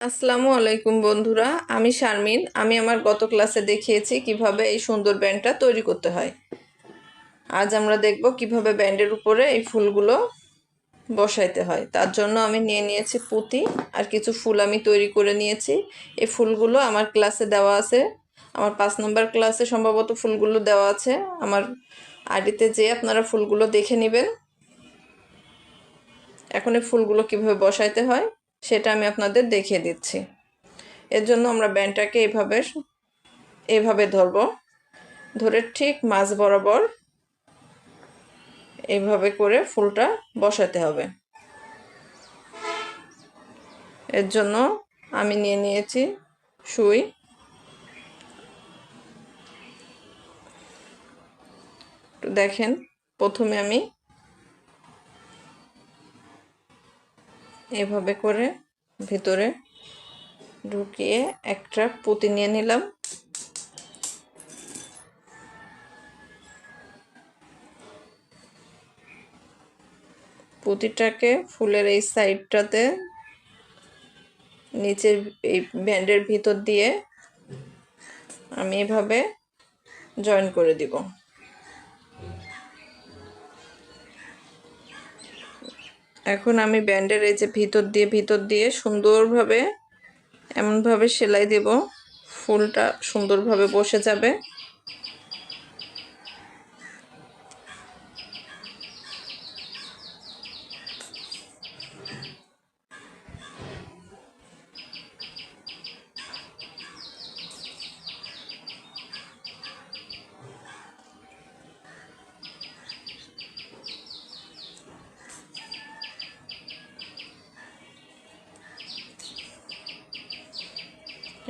আসসালামু আলাইকুম বন্ধুরা, আমি শারমিন। আমি আমার গত ক্লাসে দেখিয়েছি কীভাবে এই সুন্দর ব্যান্ডটা তৈরি করতে হয়। আজ আমরা দেখব কীভাবে ব্যান্ডের উপরে এই ফুলগুলো বসাইতে হয়। তার জন্য আমি নিয়ে নিয়েছি পুঁতি আর কিছু ফুল আমি তৈরি করে নিয়েছি। এই ফুলগুলো আমার ক্লাসে দেওয়া আছে। আমার পাঁচ নম্বর ক্লাসে সম্ভবত ফুলগুলো দেওয়া আছে। আমার আইডিতে যেয়ে আপনারা ফুলগুলো দেখে নেবেন। এখন এই ফুলগুলো কীভাবে বসাইতে হয় সেটা আমি আপনাদের দেখিয়ে দিচ্ছি। এর জন্য আমরা ব্যান্ডটাকে এইভাবে এইভাবে ধরব। ধরে ঠিক মাছ বরাবর এইভাবে করে ফুলটা বসাতে হবে। এর জন্য আমি নিয়ে নিয়েছি সুই। দেখেন, প্রথমে আমি এভাবে করে ভিতরে ঢুকিয়ে একটা পুঁতি নিয়ে নিলাম। পুঁতিটাকে ফুলের এই সাইডটাতে নিচের এই ব্যান্ডের ভিতর দিয়ে আমি এভাবে জয়েন করে দিব। এখন আমি ব্যান্ডের এই যে ভিতর দিয়ে ভিতর দিয়ে সুন্দরভাবে, এমনভাবে সেলাই দেব। ফুলটা সুন্দরভাবে বসে যাবে।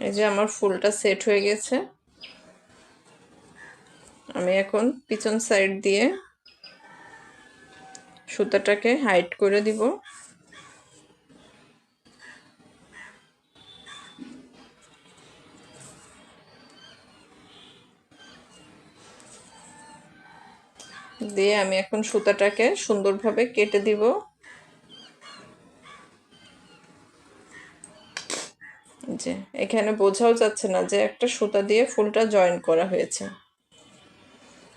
এই যে আমার ফুলটা সেট হয়ে গেছে। আমি এখন পিছন সাইড দিয়ে সুতাটাকে হাইট করে দিব। দিয়ে আমি এখন সুতাটাকে সুন্দরভাবে কেটে দিব। যে এখানে বোঝাও যাচ্ছে না যে একটা সুতা দিয়ে ফুলটা জয়েন করা হয়েছে।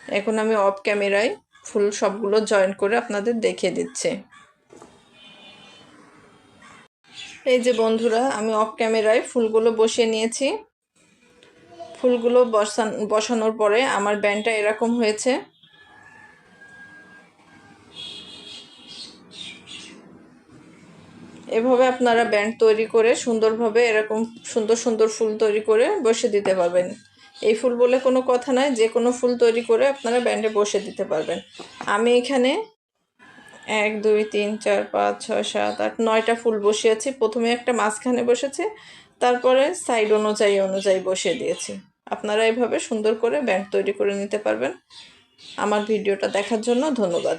এখন আমি অফ ক্যামেরায় ফুল সবগুলো জয়েন করে আপনাদের দেখিয়ে দিচ্ছি। এই যে বন্ধুরা, আমি অফ ক্যামেরায় ফুলগুলো বসিয়ে নিয়েছি। ফুলগুলো বসান, বসানোর পরে আমার ব্যান্ডটা এরকম হয়েছে। এভাবে আপনারা ব্যান্ড তৈরি করে সুন্দরভাবে এরকম সুন্দর সুন্দর ফুল তৈরি করে বসে দিতে পারবেন। এই ফুল বলে কোনো কথা নয় যে কোনো ফুল তৈরি করে আপনারা ব্যান্ডে বসে দিতে পারবেন। আমি এখানে এক, দুই, তিন, চার, পাঁচ, ছয়, সাত, আট, নয়টা ফুল বসিয়েছি প্রথমে একটা মাঝখানে বসেছে, তারপরে সাইড অনুযায়ী অনুযায়ী বসিয়ে দিয়েছি। আপনারা এভাবে সুন্দর করে ব্যান্ড তৈরি করে নিতে পারবেন। আমার ভিডিওটা দেখার জন্য ধন্যবাদ।